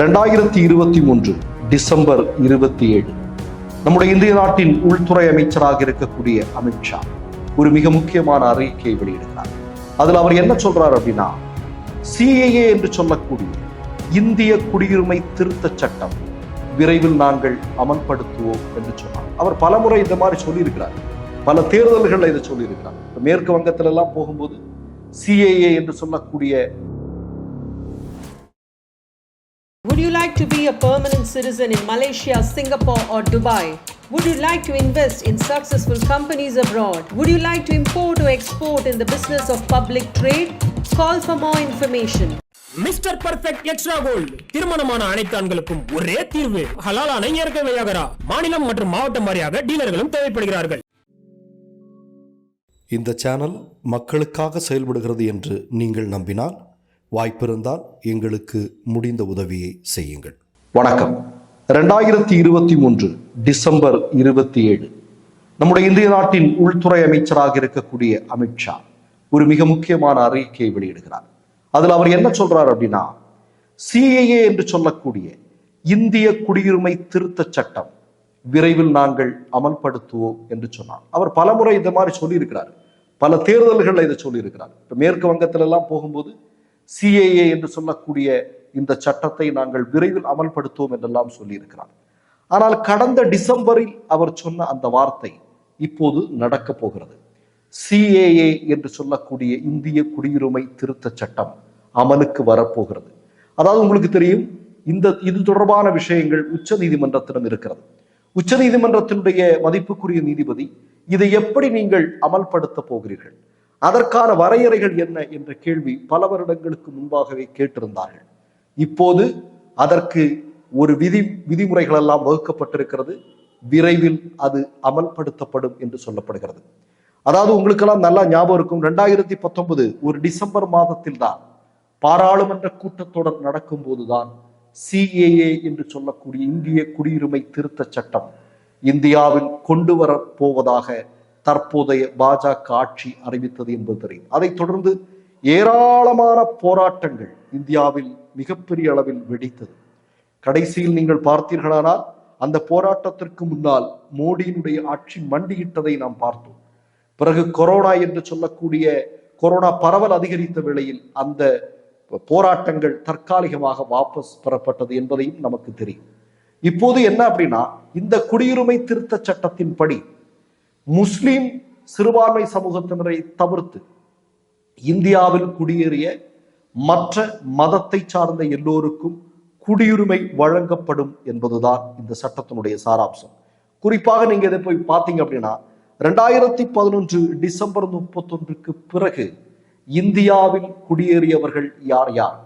ரெண்டாயிரத்தி இருபத்தி மூன்று டிசம்பர் இருபத்தி ஏழு. நம்முடைய இந்திய நாட்டின் உள்துறை அமைச்சராக இருக்கக்கூடிய அமித்ஷா ஒரு மிக முக்கியமான அறிக்கையை வெளியிடுகிறார். அதுல அவர் என்ன சொல்றார் அப்படின்னா சிஏஏ என்று சொல்லக்கூடிய இந்திய குடியுரிமை திருத்த சட்டம் விரைவில் நாங்கள் அமல்படுத்துவோம் என்று சொன்னார். அவர் பலமுறை இந்த மாதிரி சொல்லியிருக்கிறார். பல தேர்தல்கள்ல இதை சொல்லியிருக்கிறார். மேற்கு வங்கத்திலெல்லாம் போகும்போது சிஏஏ என்று சொல்லக்கூடிய Would you like to be a permanent citizen in Malaysia, Singapore, or Dubai? Would you like to invest in successful companies abroad? Would you like to import or export in the business of public trade? Call for more information. Mister perfect extra gold திருமணமான அனைத்து ஆண்களுக்கும் ஒரே தீர்வு ஹலாலான இயற்கை வையாகரா மாநிலம் மற்றும் மாவட்டம் வாரியாக டீலர்களும் தேவைப்படுகிறார்கள் இந்த சேனல் மக்களுக்காக செயல்படுகிறது என்று நீங்கள் நம்பினால் வாய்ப்பிருந்தால் எங்களுக்கு முடிந்த உதவியை செய்யுங்கள். வணக்கம். ரெண்டாயிரத்தி இருபத்தி மூன்று டிசம்பர் இருபத்தி ஏழு. நம்முடைய இந்திய நாட்டின் உள்துறை அமைச்சராக இருக்கக்கூடிய அமித்ஷா ஒரு மிக முக்கியமான அறிக்கையை வெளியிடுகிறார். அதுல அவர் என்ன சொல்றார் அப்படின்னா சிஏஏ என்று சொல்லக்கூடிய இந்திய குடியுரிமை திருத்த சட்டம் விரைவில் நாங்கள் அமல்படுத்துவோம் என்று சொன்னார். அவர் பலமுறை இந்த மாதிரி சொல்லியிருக்கிறார். பல தேர்தல்கள்ல இதை சொல்லியிருக்கிறார். இப்போ மேற்கு வங்கத்திலெல்லாம் போகும்போது சிஏஏ என்று சொல்லக்கூடிய இந்த சட்டத்தை நாங்கள் விரைவில் அமல்படுத்துவோம் என்றெல்லாம் சொல்லியிருக்கிறார். ஆனால் கடந்த டிசம்பரில் அவர் சொன்ன அந்த வார்த்தை இப்போது நடக்க போகிறது. சிஏஏ என்று சொல்லக்கூடிய இந்திய குடியுரிமை திருத்த சட்டம் அமலுக்கு வரப்போகிறது. அதாவது உங்களுக்கு தெரியும் இந்த இது தொடர்பான விஷயங்கள் உச்ச நீதிமன்றத்திடம் இருக்கிறது. உச்ச நீதிமன்றத்தினுடைய மதிப்புக்குரிய நீதிபதி இதை எப்படி நீங்கள் அமல்படுத்த போகிறீர்கள்? அதற்கான வரையறைகள் என்ன என்ற கேள்வி பல வருடங்களுக்கு முன்பாகவே கேட்டிருந்தார்கள். இப்போது அதற்கு ஒரு விதி விதிமுறைகள் எல்லாம் வகுக்கப்பட்டிருக்கிறது. விரைவில் அது அமல்படுத்தப்படும் என்று சொல்லப்படுகிறது. அதாவது உங்களுக்கெல்லாம் நல்லா ஞாபகம் இருக்கும். ரெண்டாயிரத்தி பத்தொன்பது ஒரு டிசம்பர் மாதத்தில் தான் பாராளுமன்ற கூட்டத்தொடர் நடக்கும் போதுதான் சிஏஏ என்று சொல்லக்கூடிய இந்திய குடியுரிமை திருத்த சட்டம் இந்தியாவில் கொண்டு வரப் போவதாக தற்போதைய பாஜக ஆட்சி அறிவித்தது என்பது தெரியும். அதைத் தொடர்ந்து ஏராளமான போராட்டங்கள் இந்தியாவில் மிகப்பெரிய அளவில் வெடித்தது. கடைசியில் நீங்கள் பார்த்தீர்களானால் அந்த போராட்டத்திற்கு முன்னால் மோடியினுடைய ஆட்சி மண்டியிட்டதை நாம் பார்த்தோம். பிறகு கொரோனா என்று சொல்லக்கூடிய கொரோனா பரவல் அதிகரித்த வேளையில் அந்த போராட்டங்கள் தற்காலிகமாக வாபஸ் பெறப்பட்டது என்பதையும் நமக்கு தெரியும். இப்போது என்ன அப்படின்னா இந்த குடியுரிமை திருத்த சட்டத்தின்படி முஸ்லீம் சிறுபான்மை சமூகத்தினரை தவிர்த்து இந்தியாவில் குடியேறிய மற்ற மதத்தை சார்ந்த எல்லோருக்கும் குடியுரிமை வழங்கப்படும் என்பதுதான் இந்த சட்டத்தினுடைய சாராம்சம். குறிப்பாக நீங்க இதை போய் பார்த்தீங்க அப்படின்னா ரெண்டாயிரத்தி பதினொன்று டிசம்பர் முப்பத்தொன்றுக்கு பிறகு இந்தியாவில் குடியேறியவர்கள் யார் யார்?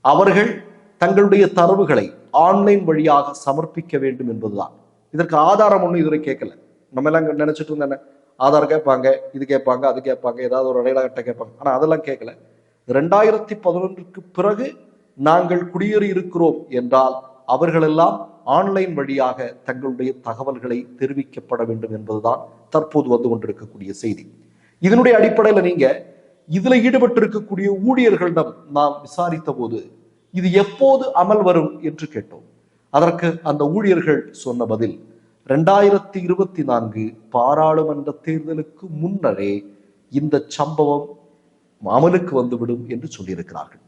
அவர்கள் தங்களுடைய தரவுகளை ஆன்லைன் வழியாக சமர்ப்பிக்க வேண்டும் என்பதுதான். இதற்கு ஆதாரம் ஒன்றும் இதுவரை கேட்கல. நம்ம எல்லாம் நினைச்சிட்டு இருந்தேன். ஆதார் கேட்பாங்க இது கேட்பாங்க அது கேட்பாங்க ஏதாவது ஒரு அடையாள அட்டை கேட்பாங்க. ஆனா அதெல்லாம் கேட்கல. ரெண்டாயிரத்தி பதினொன்றுக்கு பிறகு நாங்கள் குடியேறி இருக்கிறோம் என்றால் அவர்களெல்லாம் ஆன்லைன் வழியாக தங்களுடைய தகவல்களை தெரிவிக்கப்பட வேண்டும் என்பதுதான் தற்போது வந்து கொண்டிருக்கக்கூடிய செய்தி. இதனுடைய அடிப்படையில் நீங்க இதுல ஈடுபட்டு இருக்கக்கூடிய ஊழியர்களிடம் நாம் விசாரித்த போது இது எப்போது அமல் வரும் என்று கேட்டோம். அதற்கு அந்த ஊழியர்கள் சொன்ன பதில் ரெண்டாயிரத்தி இருபத்தி நான்கு பாராளுமன்ற தேர்தலுக்கு முன்னரே இந்த சம்பவம் அமலுக்கு வந்துவிடும் என்று சொல்லியிருக்கிறார்கள்.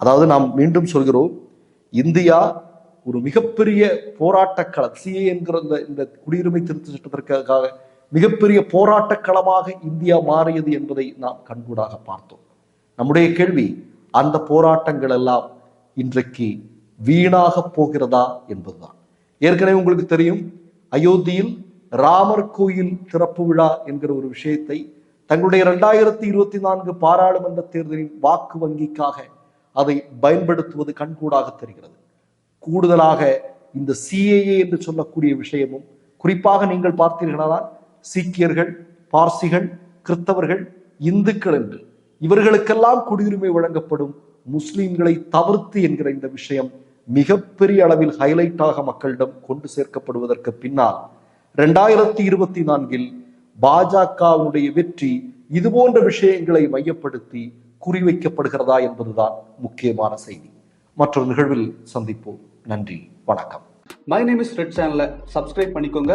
அதாவது நாம் மீண்டும் சொல்கிறோம் இந்தியா ஒரு மிகப்பெரிய போராட்ட களம் சிஏ என்கிற இந்த இந்த குடியுரிமை திருத்த சட்டத்திற்காக மிகப்பெரிய போராட்ட களமாக இந்தியா மாறியது என்பதை நாம் கண்கூடாக பார்த்தோம். நம்முடைய கேள்வி அந்த போராட்டங்கள் எல்லாம் இன்றைக்கு வீணாக போகிறதா என்பதுதான். ஏற்கனவே உங்களுக்கு தெரியும் அயோத்தியில் ராமர் கோயில் திறப்பு விழா என்கிற ஒரு விஷயத்தை தங்களுடைய இரண்டாயிரத்தி இருபத்தி நான்கு பாராளுமன்ற தேர்தலின் வாக்கு வங்கிக்காக அதை பயன்படுத்துவது கண்கூடாக தெரிகிறது. கூடுதலாக இந்த சிஏஏ என்று சொல்லக்கூடிய விஷயமும் குறிப்பாக நீங்கள் பார்த்தீர்களானால் சீக்கியர்கள் பார்சிகள் கிறிஸ்தவர்கள் இந்துக்கள் என்று இவர்களுக்கெல்லாம் குடியுரிமை வழங்கப்படும் முஸ்லிம்களை தவிர்த்து என்கிற இந்த விஷயம் மிகப்பெரிய அளவில் ஹைலைட்டாக மக்களிடம் கொண்டு சேர்க்கப்படுவதற்கு பின்னால் ரெண்டாயிரத்தி இருபத்தி நான்கில் பாஜகவுடைய வெற்றி இது போன்ற விஷயங்களை மையப்படுத்தி குறிவைக்கப்படுகிறதா என்பதுதான் முக்கியமான செய்தி. மற்றொரு நிகழ்வில் சந்திப்போம். நன்றி. வணக்கம். மை நேம் இஸ் ரெட் சேனலை சப்ஸ்கிரைப் பண்ணிக்கோங்க.